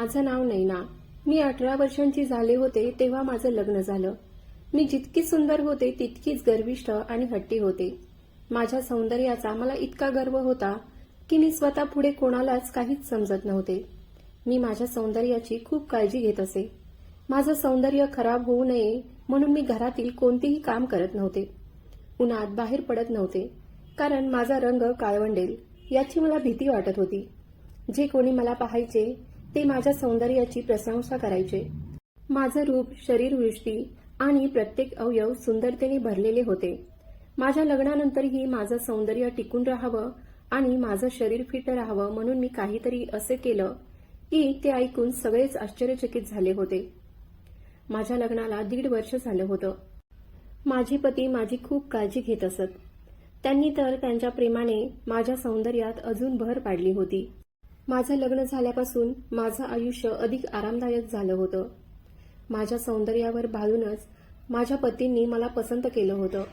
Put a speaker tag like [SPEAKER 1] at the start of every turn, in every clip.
[SPEAKER 1] माझं नाव नैना. मी अठरा वर्षांची झाले होते तेव्हा माझं लग्न झालं. मी जितकी सुंदर होते तितकीच गर्विष्ठ आणि हट्टी होते. माझ्या सौंदर्याचा मला इतका गर्व होता की मी स्वतः पुढे कोणालाच काहीच समजत नव्हते. मी माझ्या सौंदर्याची खूप काळजी घेत असे. माझं सौंदर्य खराब होऊ नये म्हणून मी घरातील कोणतेही काम करत नव्हते. उन्हात बाहेर पडत नव्हते कारण माझा रंग काळवंडेल याची मला भीती वाटत होती. जे कोणी मला पाहायचे ते माझ्या सौंदर्याची प्रशंसा करायचे. माझं रूप शरीरवृष्टी आणि प्रत्येक अवयव सुंदरतेने भरलेले होते. माझ्या लग्नानंतरही माझं सौंदर्य टिकून राहावं आणि माझं शरीर फिट राहावं म्हणून मी काहीतरी असे केलं की ते ऐकून सगळेच आश्चर्यचकित झाले होते. माझ्या लग्नाला दीड वर्ष झालं होतं. माझे पती माझी खूप काळजी घेत असत. त्यांनी तर त्यांच्या प्रेमाने माझ्या सौंदर्यात अजून भर पाडली होती. माझं लग्न झाल्यापासून माझं आयुष्य अधिक आरामदायक झालं होतं. माझ्या सौंदर्यावर भाळूनच माझ्या पतींनी मला पसंत केलं होतं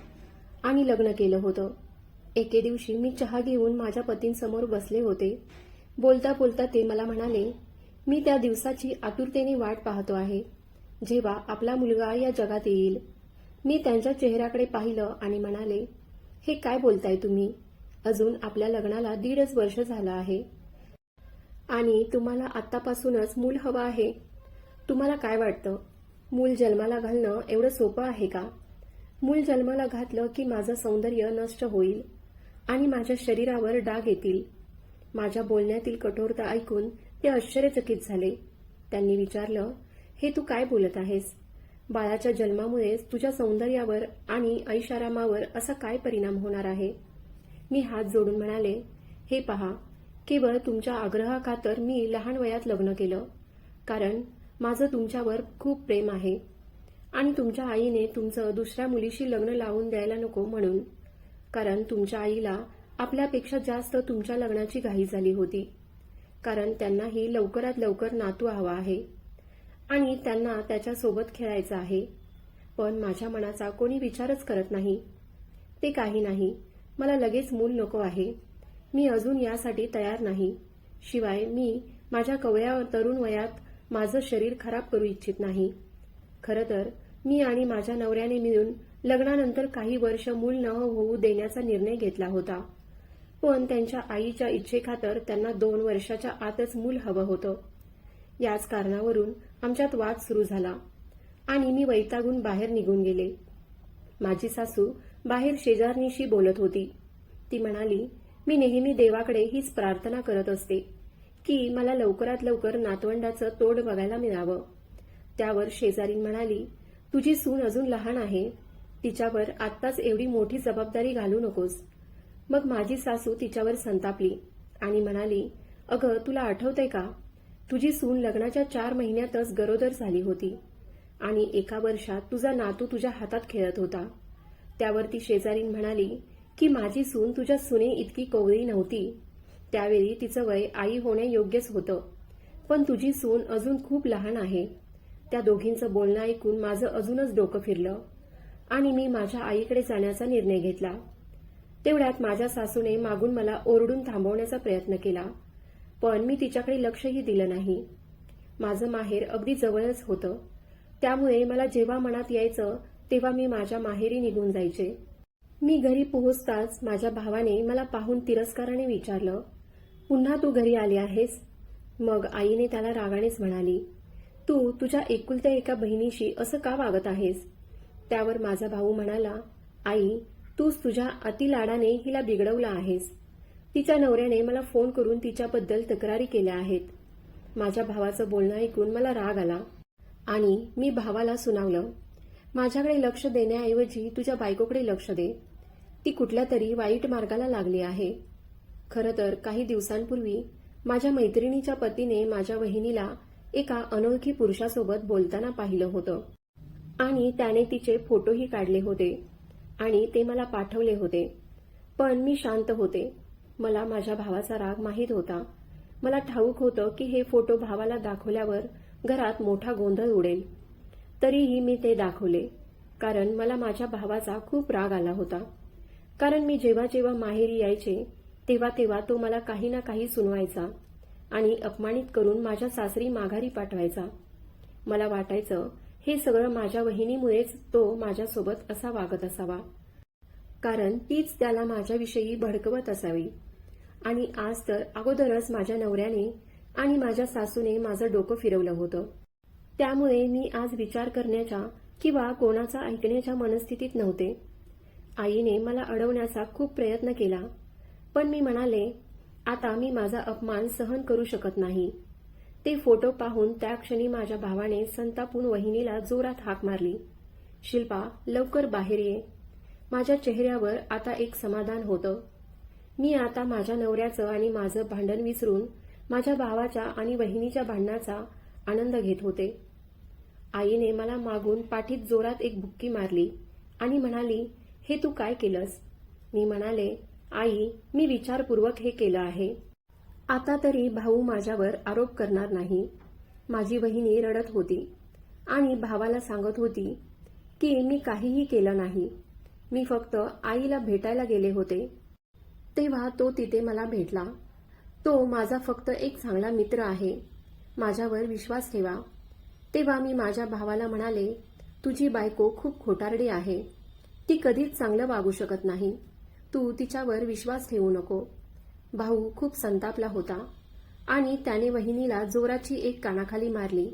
[SPEAKER 1] आणि लग्न केलं होतं. एके दिवशी मी चहा घेऊन माझ्या पतींसमोर बसले होते. बोलता बोलता ते मला म्हणाले मी त्या दिवसाची आतुरतेने वाट पाहतो आहे. जेव्हा आपला मुलगा या जगात येईल. मी त्यांच्या चेहऱ्याकडे पाहिलं आणि म्हणाले हे काय बोलताय तुम्ही? अजून आपल्या लग्नाला दीडच वर्ष झालं आहे. आणि तुम्हाला आत्तापासूनच मूल हवं आहे. तुम्हाला काय वाटतं? मूल जन्माला घालणं एवढं सोपं आहे का? मूल जन्माला घातलं की माझं सौंदर्य नष्ट होईल आणि माझ्या शरीरावर डाग येतील. माझ्या बोलण्यातील कठोरता ऐकून ते आश्चर्यचकित झाले. त्यांनी विचारलं हे तू काय बोलत आहेस? बाळाच्या जन्मामुळेच तुझ्या सौंदर्यावर आणि ऐशारामावर असा काय परिणाम होणार आहे? मी हात जोडून म्हणाले हे पहा केवळ तुमच्या आग्रहाखातर मी लहान वयात लग्न केलं. कारण माझं तुमच्यावर खूप प्रेम आहे. आणि तुमच्या आईने तुमचं दुसऱ्या मुलीशी लग्न लावून द्यायला नको म्हणून. कारण तुमच्या आईला आपल्यापेक्षा जास्त तुमच्या लग्नाची घाई झाली होती. कारण त्यांनाही लवकरात लवकर नातू हवा आहे. आणि त्यांना त्याच्यासोबत खेळायचं आहे. पण माझ्या मनाचा कोणी विचारच करत नाही. ते काही नाही. मला लगेच मूल नको आहे. मी अजून यासाठी तयार नाही. शिवाय मी माझ्या कवळ्या तरुण वयात माझं शरीर खराब करू इच्छित नाही. खरं तर मी आणि माझ्या नवऱ्याने मिळून लग्नानंतर काही वर्ष मूल न होऊ देण्याचा निर्णय घेतला होता. पण त्यांच्या आईच्या इच्छेखातर त्यांना दोन वर्षाच्या आतच मूल हवं होतं. याच कारणावरून आमच्यात वाद सुरू झाला आणि मी वैतागून बाहेर निघून गेले. माझी सासू बाहेर शेजारणीशी बोलत होती. ती म्हणाली मी नेहमी देवाकडे हीच प्रार्थना करत असते की मला लवकरात लवकर नातवंडाचं तोड बघायला मिळावं. त्यावर शेजारी म्हणाली तुझी सून अजून लहान आहे. तिच्यावर आत्ताच एवढी मोठी जबाबदारी घालू नकोस. मग माझी सासू तिच्यावर संतापली आणि म्हणाली अगं तुला आठवतंय का? तुझी सून लग्नाच्या चार महिन्यातच गरोदर झाली होती आणि एका वर्षात तुझा नातू तुझ्या हातात खेळत होता. त्यावर ती शेजारीन म्हणाली की माझी सून तुझ्या सुने इतकी कोवळी नव्हती. त्यावेळी तिचं वय आई होण्यायोग्यच होतं. पण तुझी सून अजून खूप लहान आहे. त्या दोघींचं बोलणं ऐकून माझं अजूनच डोकं फिरलं आणि मी माझ्या आईकडे जाण्याचा निर्णय घेतला. तेवढ्यात माझ्या सासूने मागून मला ओरडून थांबवण्याचा प्रयत्न केला पण मी तिच्याकडे लक्षही दिलं नाही. माझं माहेर अगदी जवळच होतं. त्यामुळे मला जेव्हा मनात यायचं तेव्हा मी माझ्या माहेरी निघून जायचे. मी घरी पोहोचताच माझ्या भावाने मला पाहून तिरस्काराने विचारलं पुन्हा तू घरी आली आहेस? मग आईने त्याला रागानेच म्हणाली तू तुझ्या एकुलत्या एका बहिणीशी असं का वागत आहेस? त्यावर माझा भाऊ म्हणाला आई तूच तुझ्या अतिलाडाने हिला बिघडवलं आहेस. तिच्या नवऱ्याने मला फोन करून तिच्याबद्दल तक्रारी केल्या आहेत. माझ्या भावाचं बोलणं ऐकून मला राग आला आणि मी भावाला सुनावलं माझ्याकडे लक्ष देण्याऐवजी तुझ्या बायकोकडे लक्ष दे. ती कुठल्या तरी वाईट मार्गाला लागली आहे. खरं तर काही दिवसांपूर्वी माझ्या मैत्रिणीच्या पतीने माझ्या वहिनीला एका अनोळखी पुरुषासोबत बोलताना पाहिलं होतं. आणि त्याने तिचे फोटोही काढले होते आणि ते मला पाठवले होते. पण मी शांत होते. मला माझ्या भावाचा राग माहीत होता. मला ठाऊक होतं की हे फोटो भावाला दाखवल्यावर घरात मोठा गोंधळ उडेल. तरीही मी ते दाखवले कारण मला माझ्या भावाचा खूप राग आला होता. कारण मी जेव्हा जेव्हा माहेरी यायचे तेव्हा तेव्हा तो मला काही ना काही सुनवायचा आणि अपमानित करून माझ्या सासरी माघारी पाठवायचा. मला वाटायचं हे सगळं माझ्या वहिनीमुळेच तो माझ्यासोबत असा वागत असावा. कारण तीच त्याला माझ्याविषयी भडकवत असावी. आणि आज तर अगोदरच माझ्या नवऱ्याने आणि माझ्या सासूने माझं डोकं फिरवलं होतं. त्यामुळे मी आज विचार करण्याच्या किंवा कोणाचा ऐकण्याच्या मनस्थितीत नव्हते. आईने मला अडवण्याचा खूप प्रयत्न केला पण मी म्हणाले आता मी माझा अपमान सहन करू शकत नाही. ते फोटो पाहून त्या क्षणी माझ्या भावाने संतापून वहिनीला जोरात हाक मारली शिल्पा लवकर बाहेर ये. माझ्या चेहऱ्यावर आता एक समाधान होतं. मी आता माझ्या नवऱ्याचं आणि माझं भांडण विसरून माझ्या भावाच्या आणि वहिनीच्या भांडणाचा आनंद घेत होते. आईने मला मागून पाठीत जोरात एक बुक्की मारली आणि म्हणाली हे तू काय केलंस? मी म्हणाले आई मी विचारपूर्वक हे केलं आहे. आता तरी भाऊ माझ्यावर आरोप करणार नाही. माझी बहिणी रडत होती आणि भावाला सांगत होती की मी काहीही केलं नाही. मी फक्त आईला भेटायला गेले होते. तेव्हा तो तिथे मला भेटला. तो माझा फक्त एक चांगला मित्र आहे. माझ्यावर विश्वास ठेवा. तेव्हा मी माझ्या भावाला म्हणाले तुझी बायको खूप खोटारडी आहे. ती कधीच चांगलं वागू शकत नाही. तू तिच्यावर विश्वास ठेवू नको. भाऊ खूप संतापला होता आणि त्याने वहिनीला जोराची एक कानाखाली मारली.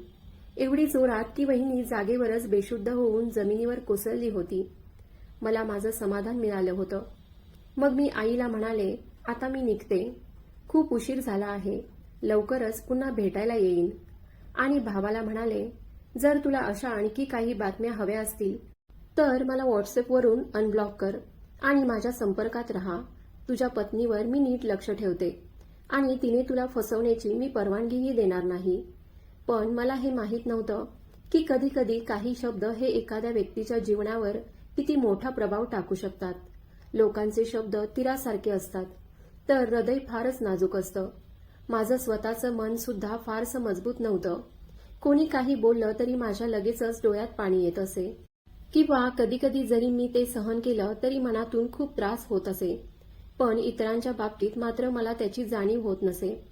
[SPEAKER 1] एवढी जोरात की वहिनी जागेवरच बेशुद्ध होऊन जमिनीवर कोसळली होती. मला माझं समाधान मिळालं होतं. मग मी आईला म्हणाले आता मी निघते. खूप उशीर झाला आहे. लवकरच पुन्हा भेटायला येईन. आणि भावाला म्हणाले जर तुला अशा आणखी काही बातम्या हव्या असतील तर मला व्हॉट्सअपवरून अनब्लॉक कर आणि माझ्या संपर्कात राहा. तुझ्या पत्नीवर मी नीट लक्ष ठेवते आणि तिने तुला फसवण्याची मी परवानगीही देणार नाही. पण मला हे माहीत नव्हतं की कधी कधी काही शब्द हे एखाद्या व्यक्तीच्या जीवनावर किती मोठा प्रभाव टाकू शकतात. लोकांचे शब्द तिरासारखे असतात. तर हृदय फारच नाजूक असतं. माझं स्वतःचं मन सुद्धा फारसं मजबूत नव्हतं. कोणी काही बोललं तरी माझ्या लगेचच डोळ्यात पाणी येत असे. किंवा कधीकधी जरी मी ते सहन केलं तरी मनातून खूप त्रास होत असे. पण इतरांच्या बाबतीत मात्र मला त्याची जाणीव होत नसे.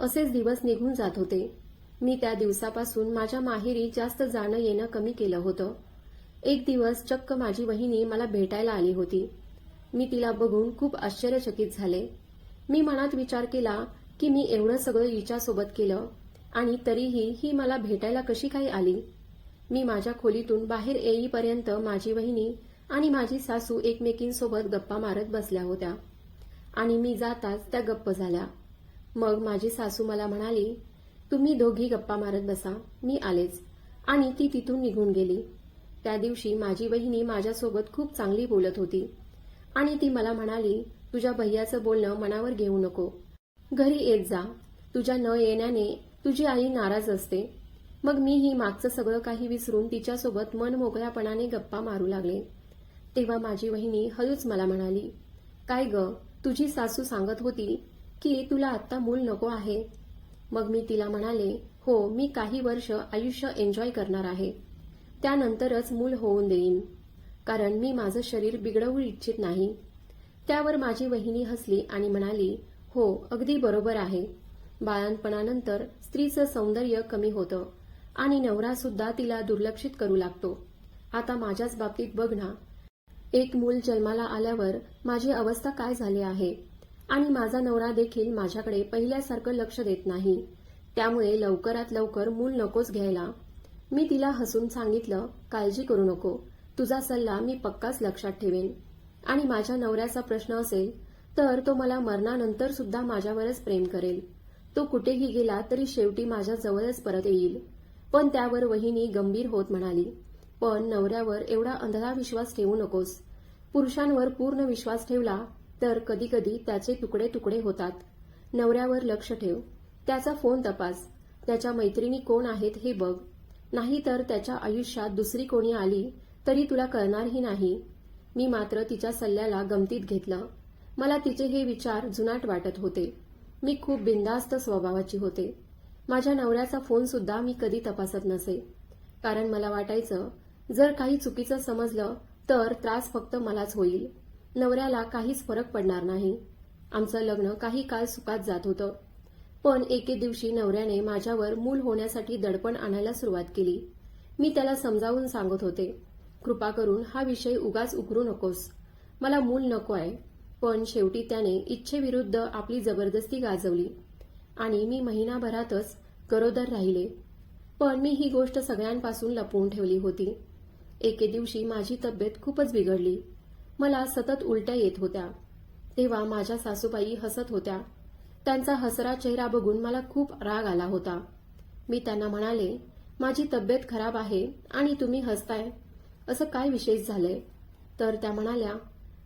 [SPEAKER 1] असेच दिवस निघून जात होते. मी त्या दिवसापासून माझ्या माहेरी जास्त जाणं येणं कमी केलं होतं. एक दिवस चक्क माझी वहिनी मला भेटायला आली होती. मी तिला बघून खूप आश्चर्यचकित झाले. मी मनात विचार केला की मी एवढं सगळं हिच्यासोबत केलं आणि तरीही ही मला भेटायला कशी काही आली? मी माझ्या खोलीतून बाहेर येईपर्यंत माझी वहिनी आणि माझी सासू एकमेकींसोबत गप्पा मारत बसल्या होत्या. आणि मी जाताच त्या गप्प झाल्या. मग माझी सासू मला म्हणाली तुम्ही दोघी गप्पा मारत बसा मी आलेच. आणि ती तिथून निघून गेली. त्या दिवशी माझी वहिनी माझ्यासोबत खूप चांगली बोलत होती. आणि ती मला म्हणाली तुझ्या भैयाचं बोलणं मनावर घेऊ नको. घरी येत जा. तुझ्या न येण्याने तुझी आई नाराज असते. मग मीही मागचं सगळं काही विसरून तिच्यासोबत मन मोकळ्यापणाने गप्पा मारू लागले. तेव्हा माझी वहिनी हळूच मला म्हणाली काय ग तुझी सासू सांगत होती की तुला आत्ता मूल नको आहे. मग मी तिला म्हणाले हो मी काही वर्ष आयुष्य एन्जॉय करणार आहे. त्यानंतरच मूल होऊन देईन. कारण मी माझं शरीर बिघडवू इच्छित नाही. त्यावर माझी वहिनी हसली आणि म्हणाली हो अगदी बरोबर आहे. बाळणपणानंतर स्त्रीचं सौंदर्य कमी होतं. आणि नवरा सुद्धा तिला दुर्लक्षित करू लागतो. आता माझ्याच बाबतीत बघ ना. एक मूल जन्माला आल्यावर माझी अवस्था काय झाली आहे? आणि माझा नवरा देखील माझ्याकडे पहिल्यासारखं लक्ष देत नाही. त्यामुळे लवकरात लवकर मूल नकोच घ्यायला. मी तिला हसून सांगितलं काळजी करू नको. तुझा सल्ला मी पक्काच लक्षात ठेवेन. आणि माझ्या नवऱ्याचा प्रश्न असेल तर तो मला मरणानंतर सुद्धा माझ्यावरच प्रेम करेल. तो कुठेही गेला तरी शेवटी माझ्या जवळच परत येईल. पण त्यावर वहिनी गंभीर होत म्हणाली पण नवऱ्यावर एवढा अंधळा विश्वास ठेवू नकोस. पुरुषांवर पूर्ण विश्वास ठेवला तर कधी कधी त्याचे तुकडे तुकडे होतात. नवऱ्यावर लक्ष ठेव. त्याचा फोन तपास. त्याच्या मैत्रिणी कोण आहेत हे बघ. नाही तर त्याच्या आयुष्यात दुसरी कोणी आली तरी तुला कळणारही नाही. मी मात्र तिच्या सल्ल्याला गमतीत घेतलं. मला तिचे हे विचार जुनाट वाटत होते. मी खूप बिंदास्त स्वभावाची होते. माझ्या नवऱ्याचा फोन सुद्धा मी कधी तपासत नसे. कारण मला वाटायचं जर काही चुकीचं समजलं तर त्रास फक्त मलाच होईल. नवऱ्याला काहीच फरक पडणार नाही. आमचं लग्न काही काळ सुखात जात होतं. पण एके दिवशी नवऱ्याने माझ्यावर मूल होण्यासाठी दडपण आणायला सुरुवात केली. मी त्याला समजावून सांगत होते कृपा करून हा विषय उगाच उकरू नकोस. मला मूल नको आहे. पण शेवटी त्याने इच्छेविरुद्ध आपली जबरदस्ती गाजवली. आणि मी महिनाभरातच गरोदर राहिले. पण मी ही गोष्ट सगळ्यांपासून लपवून ठेवली होती. एके दिवशी माझी तब्येत खूपच बिघडली. मला सतत उलट्या येत होत्या. तेव्हा माझ्या सासूबाई हसत होत्या. त्यांचा हसरा चेहरा बघून मला खूप राग आला होता. मी त्यांना म्हणाले माझी तब्येत खराब आहे आणि तुम्ही हसताय. असं काय विशेष झालंय? तर त्या म्हणाल्या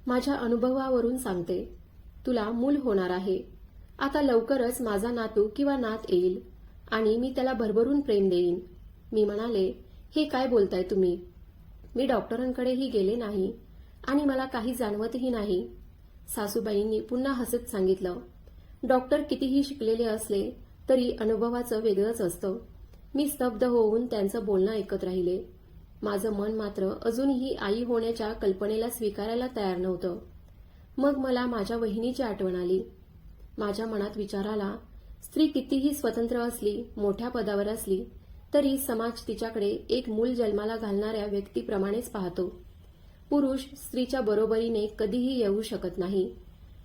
[SPEAKER 1] माझ्या अनुभवावरून सांगते. तुला मूल होणार आहे. आता लवकरच माझा नातू किंवा नात येईल आणि मी त्याला भरभरून प्रेम देईन. मी म्हणाले हे काय बोलताय तुम्ही? मी डॉक्टरांकडेही गेले नाही आणि मला काही जाणवतही नाही. सासूबाईंनी पुन्हा हसत सांगितलं डॉक्टर कितीही शिकलेले असले तरी अनुभवाचं वेगळंच असतं. मी स्तब्ध होऊन त्यांचं बोलणं ऐकत राहिले. माझं मन मात्र अजूनही आई होण्याच्या कल्पनेला स्वीकारायला तयार नव्हतं. मग मला माझ्या वहिनीची आठवण आली. माझ्या मनात विचार आला स्त्री कितीही स्वतंत्र असली मोठ्या पदावर असली तरी समाज तिच्याकडे एक मूल जन्माला घालणाऱ्या व्यक्तीप्रमाणेच पाहतो. पुरुष स्त्रीच्या बरोबरीने कधीही येऊ शकत नाही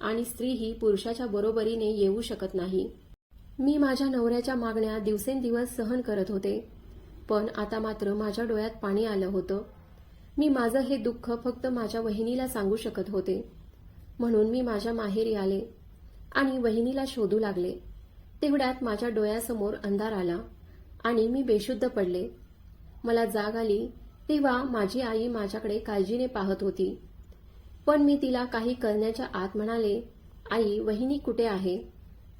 [SPEAKER 1] आणि स्त्रीही पुरुषाच्या बरोबरीने येऊ शकत नाही. मी माझ्या नवऱ्याच्या मागण्या दिवसेंदिवस सहन करत होते पण आता मात्र माझ्या डोळ्यात पाणी आलं होतं. मी माझं हे दुःख फक्त माझ्या वहिनीला सांगू शकत होते. म्हणून मी माझ्या माहेरी आले. आणि वहिनीला शोधू लागले. तेवढ्यात माझ्या डोळ्यासमोर अंधार आला आणि मी बेशुद्ध पडले. मला जाग आली तेव्हा माझी आई माझ्याकडे काळजीने पाहत होती. पण मी तिला काही करण्याच्या आत म्हणाले आई वहिनी कुठे आहे?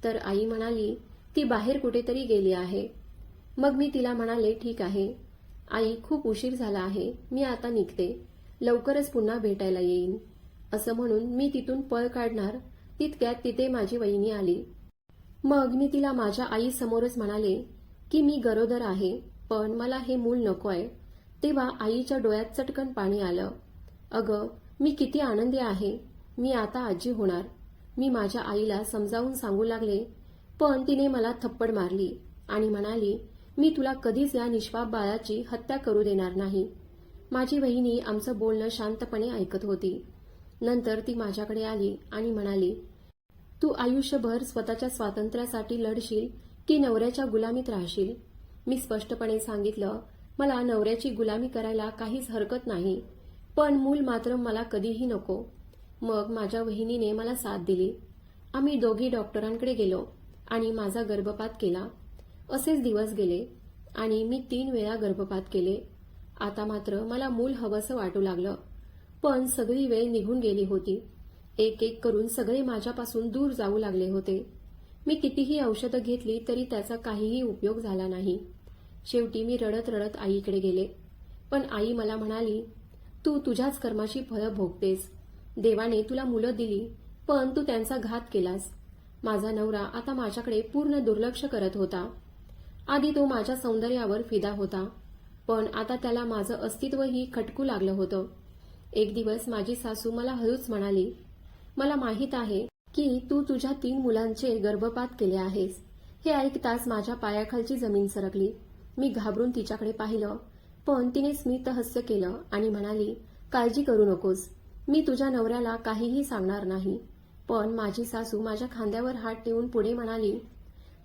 [SPEAKER 1] तर आई म्हणाली ती बाहेर कुठेतरी गेली आहे. मग मी तिला म्हणाले ठीक आहे. आई खूप उशीर झाला आहे. मी आता निघते. लवकरच पुन्हा भेटायला येईन. असं म्हणून मी तिथून पळ काढणार तितक्यात तिथे माझी वहिनी आली. मग मी तिला माझ्या आईसमोरच म्हणाले की मी गरोदर आहे पण मला हे मूल नको आहे तेव्हा आईच्या डोळ्यात चटकन पाणी आलं. अगं मी किती आनंदी आहे. मी आता आजी होणार. मी माझ्या आईला समजावून सांगू लागले पण तिने मला थप्पड मारली आणि म्हणाली मी तुला कधीच या निष्पाप बाळाची हत्या करू देणार नाही. माझी वहिनी आमचं बोलणं शांतपणे ऐकत होती. नंतर ती माझ्याकडे आली आणि म्हणाली तू आयुष्यभर स्वतःच्या स्वातंत्र्यासाठी लढशील की नवऱ्याच्या गुलामीत राहशील? मी स्पष्टपणे सांगितलं मला नवऱ्याची गुलामी करायला काहीच हरकत नाही पण मूल मात्र मला कधीही नको. मग माझ्या वहिनीने मला साथ दिली. आम्ही दोघी डॉक्टरांकडे गेलो आणि माझा गर्भपात केला. असेच दिवस गेले आणि मी तीन वेळा गर्भपात केले. आता मात्र मला मूल हवंसं वाटू लागलं. पण सगळी वेळ निघून गेली होती. एक एक करून सगळे माझ्यापासून दूर जाऊ लागले होते. मी कितीही औषधं घेतली तरी त्याचा काहीही उपयोग झाला नाही. शेवटी मी रडत रडत आईकडे गेले. पण आई मला म्हणाली तू तुझ्याच कर्माची फळं भोगतेस. देवाने तुला मुलं दिली पण तू त्यांचा घात केलास. माझा नवरा आता माझ्याकडे पूर्ण दुर्लक्ष करत होता. आधी तो माझ्या सौंदर्यावर फिदा होता पण आता त्याला माझं अस्तित्वही खटकू लागलं होतं. एक दिवस माझी सासू मला हळूच म्हणाली मला माहीत आहे की तू तुझ्या तीन मुलांचे गर्भपात केले आहेस. हे ऐकताच माझ्या पायाखालची जमीन सरकली. मी घाबरून तिच्याकडे पाहिलं. पण तिने स्मितहस्य केलं आणि म्हणाली काळजी करू नकोस. मी तुझ्या नवऱ्याला काहीही सांगणार नाही. पण माझी सासू माझ्या खांद्यावर हात ठेवून पुढे म्हणाली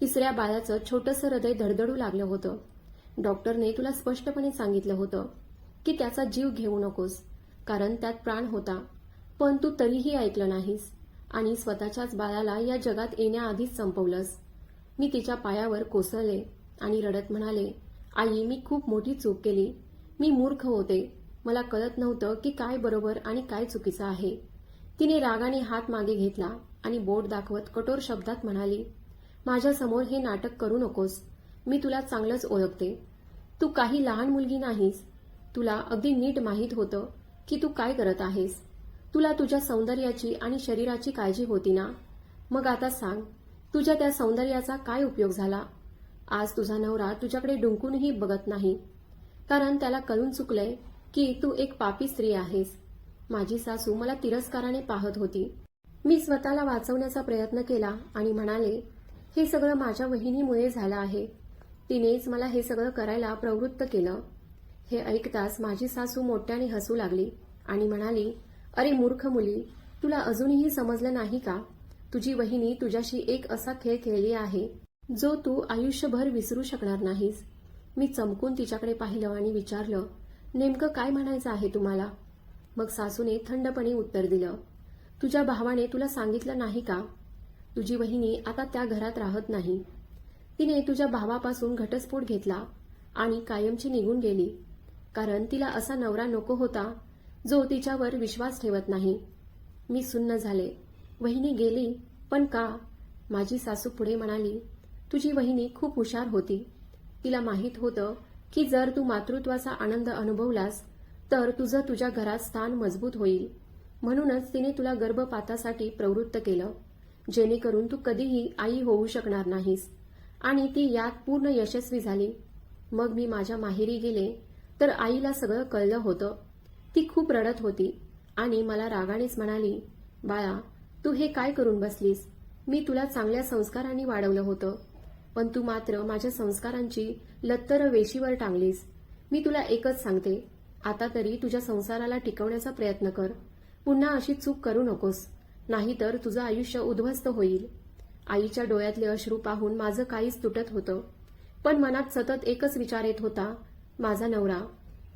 [SPEAKER 1] तिसऱ्या बाळाचं छोटंसं हृदय धडधडू लागलं होतं. डॉक्टरने तुला स्पष्टपणे सांगितलं होतं की त्याचा जीव घेऊ नकोस. कारण त्यात प्राण होता. पण तू तरीही ऐकलं नाहीस आणि स्वतःच्याच बाळाला या जगात येण्याआधीच संपवलंस. मी तिच्या पायावर कोसळले आणि रडत म्हणाले आई मी खूप मोठी चूक केली. मी मूर्ख होते. मला कळत नव्हतं की काय बरोबर आणि काय चुकीचं आहे. तिने रागाने हात मागे घेतला आणि बोट दाखवत कठोर शब्दात म्हणाली माझ्यासमोर हे नाटक करू नकोस. मी तुला चांगलंच ओळखते. तू काही लहान मुलगी नाहीस. तुला अगदी नीट माहीत होतं की तू काय करत आहेस? तुला तुझ्या सौंदर्याची आणि शरीराची काळजी होती ना? मग आता सांग तुझ्या त्या सौंदर्याचा काय उपयोग झाला? आज तुझा नवरा तुझ्याकडे डुंकूनही बघत नाही. कारण त्याला कळून चुकलंय की तू एक पापी स्त्री आहेस. माझी सासू मला तिरस्काराने पाहत होती. मी स्वतःला वाचवण्याचा प्रयत्न केला आणि म्हणाले हे सगळं माझ्या वहिनीमुळे झालं आहे. तिनेच मला हे सगळं करायला प्रवृत्त केलं. हे ऐकताच माझी सासू मोठ्याने हसू लागली आणि म्हणाली अरे मूर्ख मुली तुला अजूनही समजलं नाही का? तुझी वहिनी तुझ्याशी एक असा खेळ खेळली आहे जो तू आयुष्यभर विसरू शकणार नाहीस. मी चमकून तिच्याकडे पाहिलं आणि विचारलं नेमकं काय म्हणायचं आहे तुम्हाला? मग सासूने थंडपणे उत्तर दिलं तुझ्या भावाने तुला सांगितलं नाही का? तुझी वहिनी आता त्या घरात राहत नाही. तिने तुझ्या भावापासून घटस्फोट घेतला आणि कायमची निघून गेली. कारण तिला असा नवरा नको होता जो तिच्यावर विश्वास ठेवत नाही. मी सुन्न झाले. वहिनी गेली पण का? माझी सासू पुढे म्हणाली तुझी वहिनी खूप हुशार होती. तिला माहीत होतं की जर तू मातृत्वाचा आनंद अनुभवलास तर तुझं तुझ्या घरात स्थान मजबूत होईल. म्हणूनच तिने तुला गर्भपातासाठी प्रवृत्त केलं जेणेकरून तू कधीही आई होऊ शकणार नाहीस. आणि ती यात पूर्ण यशस्वी झाली. मग मी माझ्या माहेरी गेले तर आईला सगळं कळलं होतं. ती खूप रडत होती आणि मला रागानेच म्हणाली बाळा तू हे काय करून बसलीस? मी तुला चांगल्या संस्कारांनी वाढवलं होतं. पण तू मात्र माझ्या संस्कारांची लत्तर वेशीवर टांगलीस. मी तुला एकच सांगते आता तरी तुझ्या संसाराला टिकवण्याचा प्रयत्न कर. पुन्हा अशी चूक करू नकोस नाहीतर तुझं आयुष्य उद्ध्वस्त होईल. आईच्या डोळ्यातले अश्रू पाहून माझं काहीच तुटत होतं. पण मनात सतत एकच विचार येत होता माझा नवरा.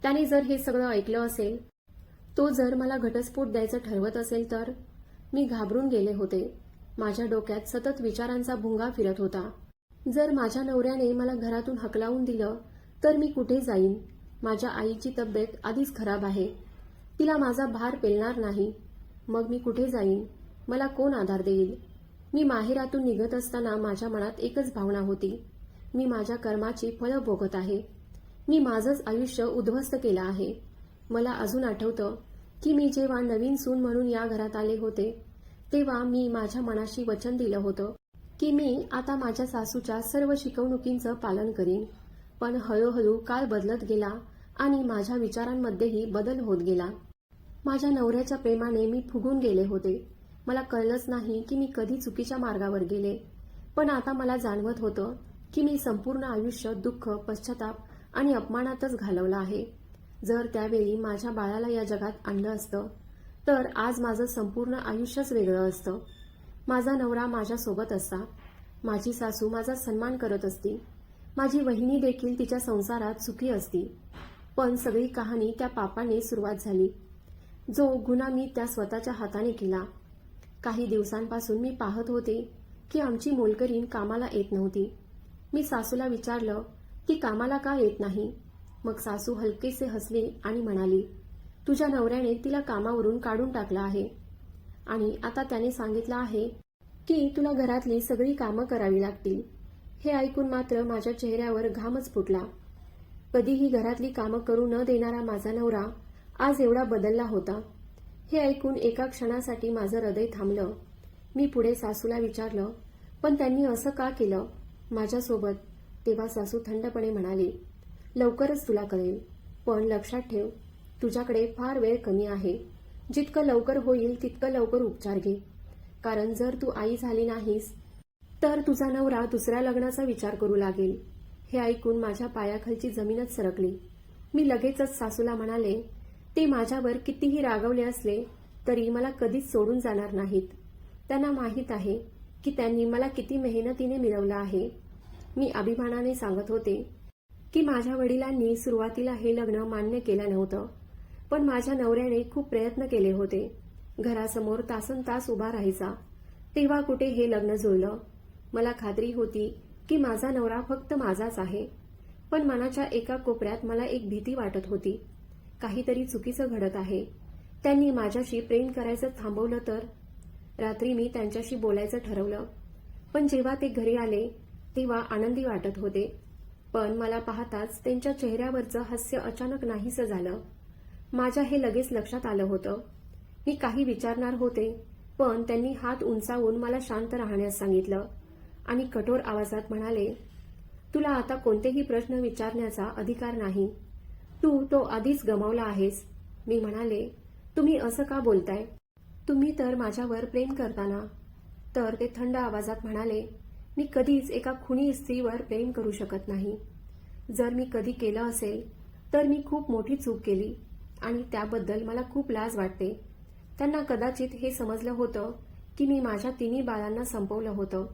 [SPEAKER 1] त्याने जर हे सगळं ऐकलं असेल तो जर मला घटस्फोट द्यायचं ठरवत असेल तर? मी घाबरून गेले होते. माझ्या डोक्यात सतत विचारांचा भुंगा फिरत होता. जर माझ्या नवऱ्याने मला घरातून हकलावून दिलं तर मी कुठे जाईन? माझ्या आईची तब्येत आधीच खराब आहे. तिला माझा भार पेलणार नाही. मग मी कुठे जाईन? मला कोण आधार देईल? मी माहेरातून निघत असताना माझ्या मनात एकच भावना होती. मी माझ्या कर्माची फळं भोगत आहे. मी माझंच आयुष्य उद्ध्वस्त केलं आहे. मला अजून आठवतं की मी जेव्हा नवीन सून म्हणून या घरात आले होते तेव्हा मी माझ्या मनाशी वचन दिलं होतं की मी आता माझ्या सासूच्या सर्व शिकवणुकींचं पालन करीन. पण हळूहळू काळ बदलत गेला आणि माझ्या विचारांमध्येही बदल होत गेला. माझ्या नवऱ्याच्या प्रेमाने मी फुगून गेले होते. मला कळलंच नाही की मी कधी चुकीच्या मार्गावर गेले. पण आता मला जाणवत होतं की मी संपूर्ण आयुष्य दुःख पश्चाताप आणि अपमानातच घालवलं आहे. जर त्यावेळी माझ्या बाळाला या जगात आणलं असतं तर आज माझं संपूर्ण आयुष्यच वेगळं असतं. माझा नवरा माझ्यासोबत असता माझी सासू माझा सन्मान करत असती. माझी वहिनी देखील तिच्या संसारात सुखी असती. पण सगळी कहाणी त्या पापाने सुरुवात झाली. जो गुन्हा मी त्या स्वतःच्या हाताने केला. काही दिवसांपासून मी पाहत होते की आमची मोलकरीण कामाला येत नव्हती. मी सासूला विचारलं ती कामाला का येत नाही? मग सासू हलकेसे हसली आणि म्हणाली तुझ्या नवऱ्याने तिला कामावरून काढून टाकलं आहे. आणि आता त्याने सांगितलं आहे की तुला घरातली सगळी कामं करावी लागतील. हे ऐकून मात्र माझ्या चेहऱ्यावर घामच फुटला. कधीही घरातली कामं करू न देणारा माझा नवरा आज एवढा बदलला होता. हे ऐकून एका क्षणासाठी माझं हृदय थांबलं. मी पुढे सासूला विचारलं पण त्यांनी असं का केलं? माझ्यासोबत तेव्हा सासू थंडपणे म्हणाली लवकरच तुला कळेल पण लक्षात ठेव तुझ्याकडे फार वेळ कमी आहे. जितकं लवकर होईल तितकं लवकर उपचार घे. कारण जर तू आई झाली नाहीस तर तुझा नवरा दुसऱ्या लग्नाचा विचार करू लागेल. हे ऐकून माझ्या पायाखालची जमीनच सरकली. मी लगेचच सासूला म्हणाले ते माझ्यावर कितीही रागवले असले तरी मला कधीच सोडून जाणार नाहीत. त्यांना माहीत आहे की त्यांनी मला किती मेहनतीने मिळवलं आहे. मी अभिमानाने सांगत होते की माझ्या वडिलांनी सुरुवातीला हे लग्न मान्य केलं नव्हतं पण माझ्या नवऱ्याने खूप प्रयत्न केले होते. घरासमोर तासन तास उभा राहायचा. तेव्हा कुठे हे लग्न जुळलं? मला खात्री होती की माझा नवरा फक्त माझाच आहे पण मनाच्या एका कोपऱ्यात मला एक भीती वाटत होती. काहीतरी चुकीचं घडत आहे. त्यांनी माझ्याशी प्रेम करायचं थांबवलं तर? रात्री मी त्यांच्याशी बोलायचं ठरवलं पण जेव्हा ते घरी आले तेव्हा आनंदी वाटत होते. पण मला पाहताच त्यांच्या चेहऱ्यावरचं हास्य अचानक नाहीसं झालं. माझ्या हे लगेच लक्षात आलं होतं. मी काही विचारणार होते पण त्यांनी हात उंचावून मला शांत राहण्यास सांगितलं आणि कठोर आवाजात म्हणाले तुला आता कोणतेही प्रश्न विचारण्याचा अधिकार नाही. तू तो आधीच गमावला आहेस. मी म्हणाले तुम्ही असं का बोलताय? तुम्ही तर माझ्यावर प्रेम करताना. तर ते थंड आवाजात म्हणाले मी कधीच एका खुनी स्त्रीवर प्रेम करू शकत नाही. जर मी कधी केलं असेल तर मी खूप मोठी चूक केली आणि त्याबद्दल मला खूप लाज वाटते. त्यांना कदाचित हे समजलं होतं की मी माझ्या तिन्ही बाळांना संपवलं होतं.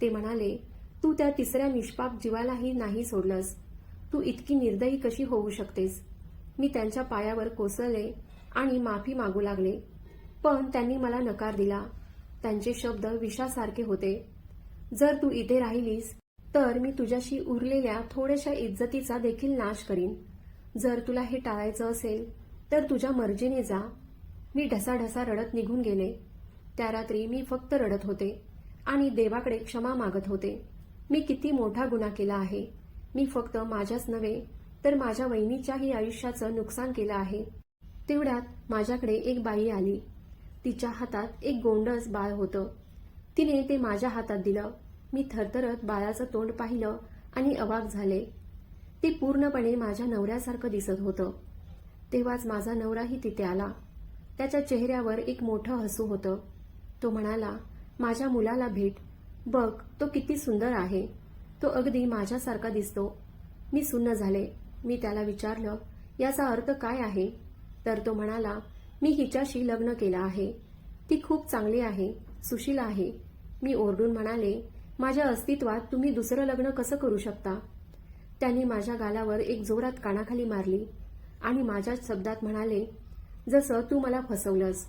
[SPEAKER 1] ते म्हणाले तू त्या तिसऱ्या निष्पाप जीवालाही नाही सोडलंस. तू इतकी निर्दयी कशी होऊ शकतेस? मी त्यांच्या पायावर कोसळले आणि माफी मागू लागले. पण त्यांनी मला नकार दिला. त्यांचे शब्द विषासारखे होते. जर तू इथे राहिलीस तर मी तुझ्याशी उरलेल्या थोड्याशा इज्जतीचा देखील नाश करीन. जर तुला हे टाळायचं असेल तर तुझ्या मर्जीने जा. मी ढसाढसा रडत निघून गेले. त्या रात्री मी फक्त रडत होते आणि देवाकडे क्षमा मागत होते. मी किती मोठा गुन्हा केला आहे. मी फक्त माझ्याच नव्हे तर माझ्या वहिनीच्याही आयुष्याचं नुकसान केलं आहे. तेवढ्यात माझ्याकडे एक बाई आली. तिच्या हातात एक गोंडस बाळ होतं. तिने ते माझ्या हातात दिलं. मी थरथरत बाळाचं तोंड पाहिलं आणि अवाक झाले. ते पूर्णपणे माझ्या नवऱ्यासारखं दिसत होतं. तेव्हाच माझा नवराही तिथे आला. त्याच्या चेहऱ्यावर एक मोठं हसू होतं. तो म्हणाला माझ्या मुलाला भेट. बघ तो किती सुंदर आहे. तो अगदी माझ्यासारखा दिसतो. मी सुन्न झाले. मी त्याला विचारलं याचा अर्थ काय आहे? तर तो म्हणाला मी हिच्याशी लग्न केलं आहे. ती खूप चांगली आहे सुशील आहे. मी ओरडून म्हणाले माझ्या अस्तित्वात तुम्ही दुसरं लग्न कसं करू शकता? त्यांनी माझ्या गालावर एक जोरात कानाखाली मारली आणि माझ्याच शब्दात म्हणाले जसं तू मला फसवलंस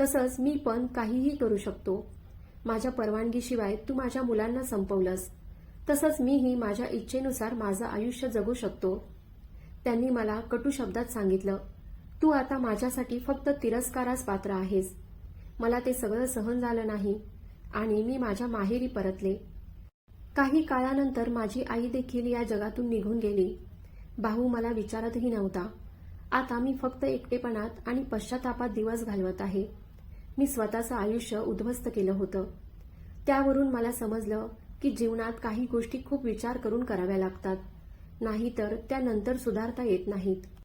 [SPEAKER 1] तसंच मी पण काहीही करू शकतो. माझ्या परवानगीशिवाय तू माझ्या मुलांना संपवलंस तसंच मीही माझ्या इच्छेनुसार माझं आयुष्य जगू शकतो. त्यांनी मला कटू शब्दात सांगितलं तू आता माझ्यासाठी फक्त तिरस्कारास पात्र आहेस. मला ते सगळं सहन झालं नाही. आणि मी माझ्या माहेरी परतले. काही काळानंतर माझी आई देखील या जगातून निघून गेली. भाऊ मला विचारतही नव्हता. आता मी फक्त एकटेपणात आणि पश्चातापात दिवस घालवत आहे. मी स्वतःचं आयुष्य उद्ध्वस्त केलं होतं. त्यावरून मला समजलं की जीवनात काही गोष्टी खूप विचार करून कराव्या लागतात. नाहीतर त्या नंतर सुधारता येत नाहीत.